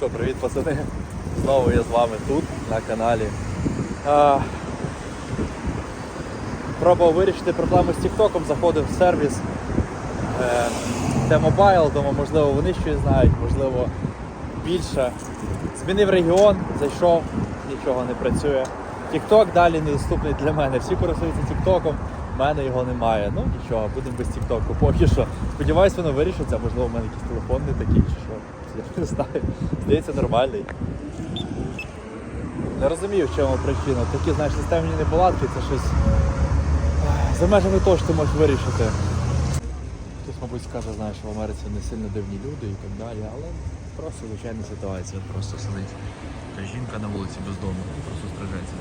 що, привіт, пацани. Знову я з вами тут, на каналі. А, пробував вирішити проблему з TikTok, заходив в сервіс е, T-Mobile, думаю, можливо, вони щось знають, можливо, більше. Змінив регіон, зайшов, нічого не працює. TikTok далі недоступний для мене. Всі користуються TikTok, в мене його немає. Ну нічого, будемо без TikTok. Поки що. Сподіваюсь, воно вирішиться, можливо, в мене якийсь телефон не такий чи що. Я не знаю. Здається, нормальний. Не розумію, в чому причина. Такі, знаєш, системні неполадки, це щось за межами того, що ти можеш вирішити. Хтось, мабуть, скаже, знаєш, в Америці не сильно дивні люди і так далі, але просто звичайна ситуація. Просто сидить така жінка на вулиці без дому, просто стражається.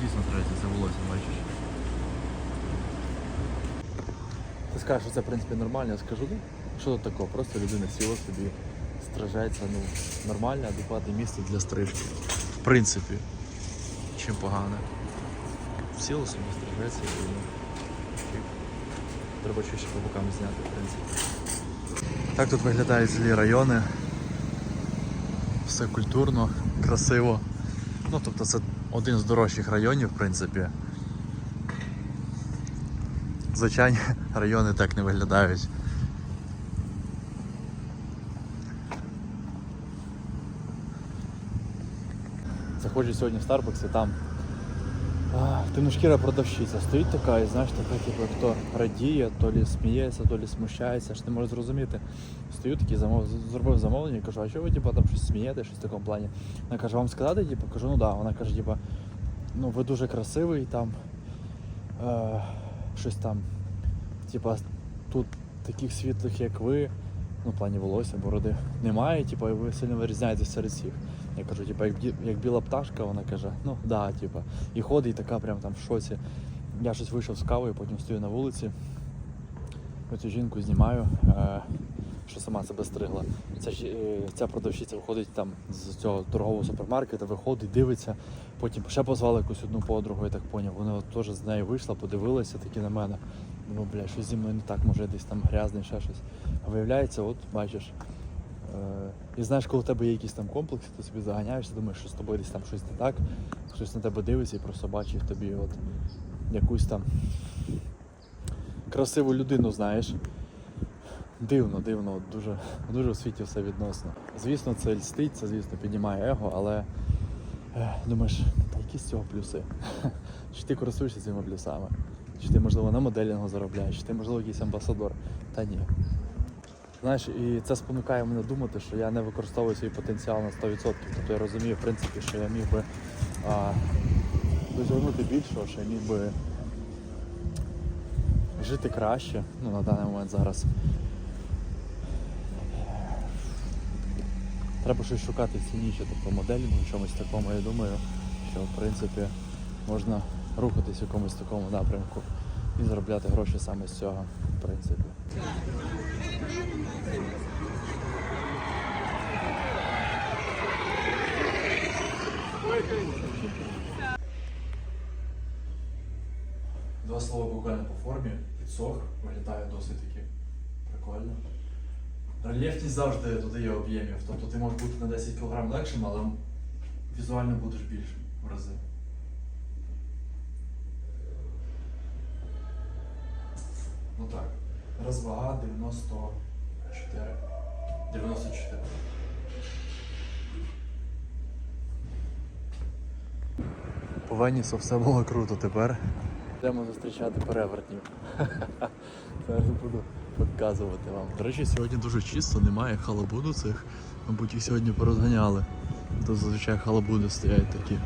Дійсно стражається, це волосся, бачиш. Ти скажеш, що це в принципі нормально, я скажу, ну, що тут такого? Просто людина сіла собі, стражається, ну, нормальне, адекватне місце для стрижки. В принципі, чим погано. Сіла собі, стражається і ну. Треба ще по бокам зняти, в принципі. Так тут виглядають злі райони. Все культурно, красиво. Ну, тобто це один з дорожчих районів, в принципі. Звичайні райони так не виглядають. Заходжу сьогодні в Starbucks і там а, продавщиця стоїть така і знаєш, така, типу, хто радіє, то лі сміється, то лі смущається, аж не може зрозуміти. Стою такий замов... зробив замовлення і кажу, а що ви типу, там щось смієте, щось в такому плані. Вона каже, вам сказати, типу, кажу, ну да. Вона каже, типу, ну ви дуже красивий там. Е, щось там, типа, тут таких світлих, як ви, ну, в плані волосся, бороди, немає, типа, і ви сильно вирізняєтесь серед всіх. Я кажу, типа, як, як біла пташка, вона каже, ну да, типа. І ходить така прям там в шоці. Я щось вийшов з кавою, потім стою на вулиці. Оцю жінку знімаю, е, що сама себе стригла. Ця, е, ця продавщиця виходить там з цього торгового супермаркету, виходить, дивиться. Потім ще позвали якусь одну подругу, я так поняв. Вона теж з нею вийшла, подивилася такі на мене. Думаю, бля, щось зі мною не так, може десь там грязний, ще щось. А виявляється, от бачиш. Е, і знаєш, коли в тебе є якісь там комплекси, ти собі заганяєшся, думаєш, що з тобою десь там щось не так, хтось на тебе дивиться і просто бачить тобі от якусь там красиву людину, знаєш. Дивно, дивно, дуже, дуже у світі все відносно. Звісно, це льстить, це, звісно, піднімає его, але е, думаєш, та які з цього плюси? Чи ти користуєшся цими плюсами? Чи ти, можливо, на моделінгу заробляєш, чи ти, можливо, якийсь амбасадор? Та ні. Знаєш, і це спонукає мене думати, що я не використовую свій потенціал на 100%. Тобто я розумію, в принципі, що я міг би а, досягнути більшого, що я міг би жити краще. Ну, на даний момент зараз. Треба щось шукати цінніше, тобто моделінгу, в чомусь такому. Я думаю, що в принципі можна рухатись в якомусь такому напрямку і заробляти гроші саме з цього, в принципі. Два слова буквально по формі. Підсох, виглядає досить таки прикольно. Рельєфність завжди додає об'ємів. Тобто ти можеш бути на 10 кг легшим, але візуально будеш більшим в рази. Розвага 94. 94. По Венісу все було круто тепер. Йдемо зустрічати перевертнів. Зараз буду показувати вам. До речі, сьогодні дуже чисто, немає халабуду цих. Мабуть, їх сьогодні порозганяли. Тут зазвичай халабуди стоять такі.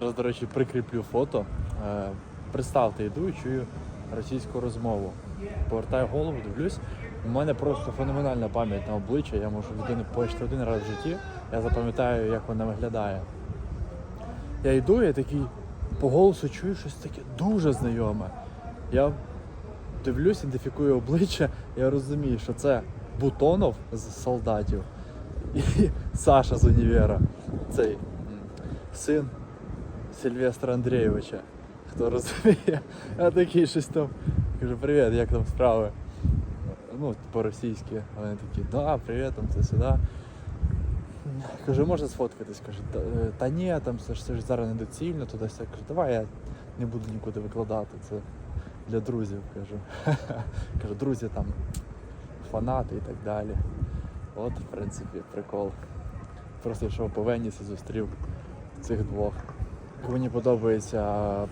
Зараз, до речі, прикріплю фото. Е, Представте, йду і чую російську розмову. Повертаю голову, дивлюсь. У мене просто феноменальна пам'ять на обличчя. Я можу людину побачити один раз в житті. Я запам'ятаю, як вона виглядає. Я йду, я такий по голосу чую щось таке дуже знайоме. Я дивлюсь, ідентифікую обличчя, я розумію, що це Бутонов з солдатів і Саша з універа. Цей син Сильвестра Андрійовича. Хто розуміє? Я такий щось там. Кажу, привіт, як там справи? ну, по-російськи. Вони такі, да, привіт, там це сюди. Кажу, можна сфоткатись? Каже, та, е, та ні, там це ж це ж зараз недоцільно, туди все. Кажу, давай я не буду нікуди викладати. Це для друзів, кажу. Кажу, друзі там фанати і так далі. От, в принципі, прикол. Просто йшов по Венісі, зустрів цих двох. Мені подобається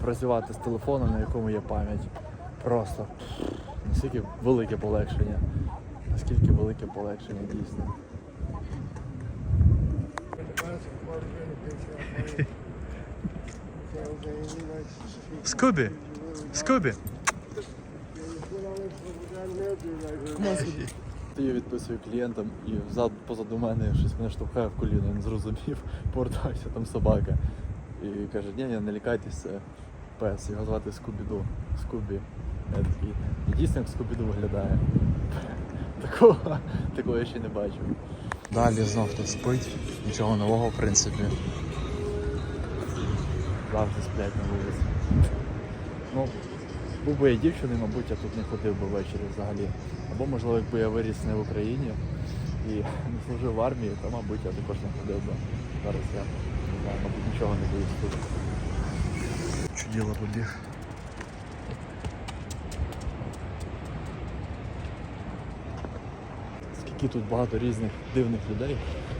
працювати з телефоном, на якому є пам'ять. Просто наскільки велике полегшення. Наскільки велике полегшення дійсно. Скубі, Скубі. Я відписую клієнтам і взад позаду мене щось мене штовхає в коліно, не зрозумів, повертаюся, там собака. І каже, ні, ні, не лякайтесь, це пес, його звати Скубіду. Скубі. Я такий, і дійсно як Скубіду виглядає. Такого, такого я ще не бачив. Далі знов хтось спить. Нічого нового, в принципі. Завжди сплять на вулиці. Ну, був би я дівчиною, мабуть, я тут не ходив би ввечері взагалі. Або, можливо, якби я виріс не в Україні і не служив в армії, то, мабуть, я також не ходив би. Зараз я мабуть, нічого не боюсь тут. Чуділо побіг. Скільки тут багато різних дивних людей.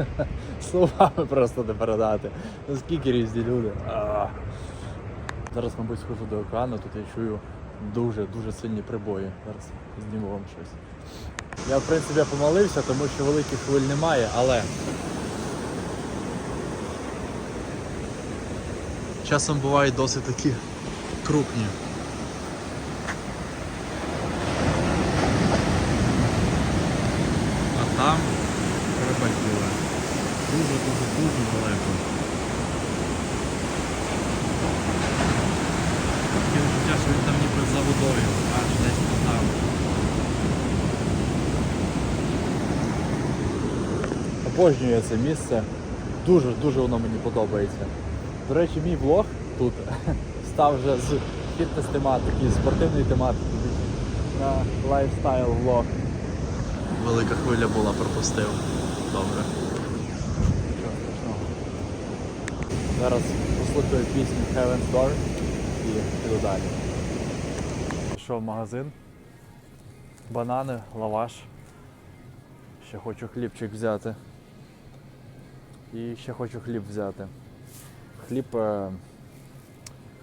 Словами просто не передати. Наскільки різні люди. А. Зараз, мабуть, схожу до океану, тут я чую дуже-дуже сильні прибої. Зараз зніму вам щось. Я, в принципі, помолився, тому що великих хвиль немає, але. Часом бувають досить такі крупні. А там перебатіли. Дуже, дуже, дуже далеко. Таке відчуття, що він там ніби за водою, аж десь там. Обожнюю це місце. Дуже дуже воно мені подобається. До речі, мій влог тут став вже з фітнес тематики, з спортивної тематики на лайфстайл влог. Велика хвиля була, пропустив. Добре. Зараз послухаю пісню Heaven's Door і піду далі. Пішов в магазин. Банани, лаваш. Ще хочу хлібчик взяти. І ще хочу хліб взяти. Хліб.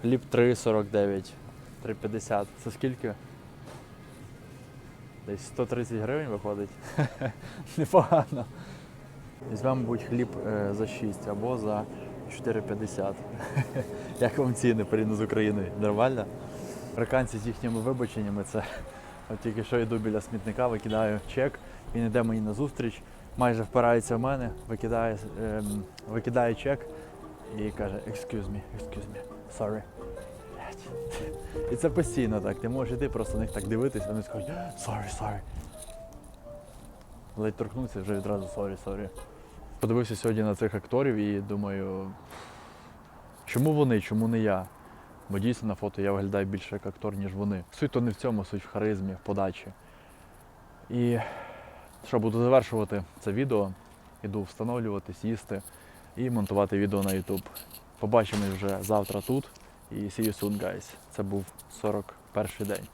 Хліб 3,49. 3,50. Це скільки? Десь 130 гривень виходить. Непогано. Візьмемо, мабуть, хліб е, за 6 або за 4,50. Як вам ціни порівняно з Україною? Нормально? Американці з їхніми вибаченнями це от тільки що йду біля смітника, викидаю чек, він йде мені на зустріч, майже впирається в мене, викидає, ем, викидає чек і каже excuse me, excuse me, sorry. І це постійно так. Ти можеш йти просто на них так дивитися, вони скажуть sorry, sorry. Ледь торкнуться вже відразу sorry, sorry. Подивився сьогодні на цих акторів і думаю, чому вони, чому не я? Бо дійсно на фото я виглядаю більше як актор, ніж вони. Суть то не в цьому, суть в харизмі, в подачі. І що, буду завершувати це відео, іду встановлюватись, їсти і монтувати відео на YouTube. Побачимось вже завтра тут. І see you soon, guys. Це був 41 день.